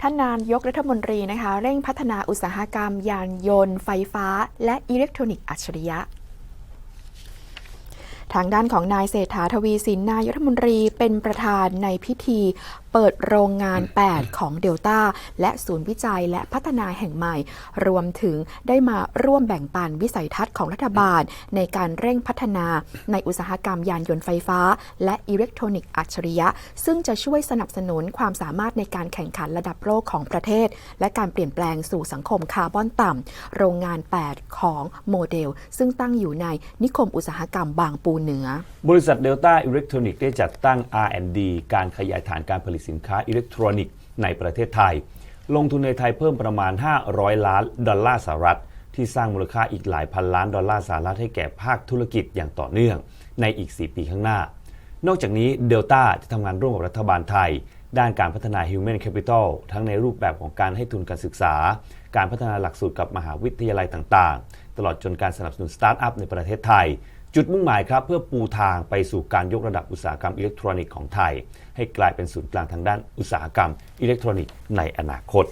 ท่านนายกรัฐมนตรีนะคะเร่งพัฒนาอุตสาหกรรม ยานยนต์ ไฟฟ้า และอิเล็กทรอนิกส์อัจฉริยะทางด้านของนายเศรษฐาทวีสินนายกรัฐมนตรีเป็นประธานในพิธีเปิดโรงงาน 8 ของเดลต้าและศูนย์วิจัยและพัฒนาแห่งใหม่ รวมถึงได้มาร่วมแบ่งปันวิสัยทัศน์ของรัฐบาล ในการเร่งพัฒนาในอุตสาหกรรมยานยนต์ไฟฟ้า และอิเล็กทรอนิกส์อัจฉริยะ ซึ่งจะช่วยสนับสนุนความสามารถในการแข่งขันระดับโลกของประเทศ และการเปลี่ยนแปลงสู่สังคมคาร์บอนต่ำโรงงาน 8 ของโมเดล ซึ่งตั้งอยู่ในนิคมอุตสาหกรรมบางปูเหนือ บริษัทเดลต้าอิเล็กทรอนิกส์ได้จัดตั้ง R&D การขยายฐานการผลิตสินค้าอิเล็กทรอนิกส์ในประเทศไทย ลงทุนในไทยเพิ่มประมาณ 500 ล้านดอลลาร์สหรัฐ ที่สร้างมูลค่าอีกหลายพันล้านดอลลาร์สหรัฐให้แก่ภาคธุรกิจอย่างต่อเนื่อง ในอีก 4 ปีข้างหน้า นอกจากนี้เดลต้าจะทำงานร่วมกับรัฐบาลไทย ด้านการพัฒนา Human Capital ทั้งในรูปแบบของการให้ทุนการศึกษา การพัฒนาหลักสูตรกับมหาวิทยาลัยต่างๆ ลอดจนการสนับสนุนสตาร์ทอัพในประเทศไทย จุดมุ่งหมายครับเพื่อปูทางไปสู่การยกระดับอุตสาหกรรมอิเล็กทรอนิกส์ของไทย ให้กลายเป็นศูนย์กลางทางด้านอุตสาหกรรมอิเล็กทรอนิกส์ในอนาคต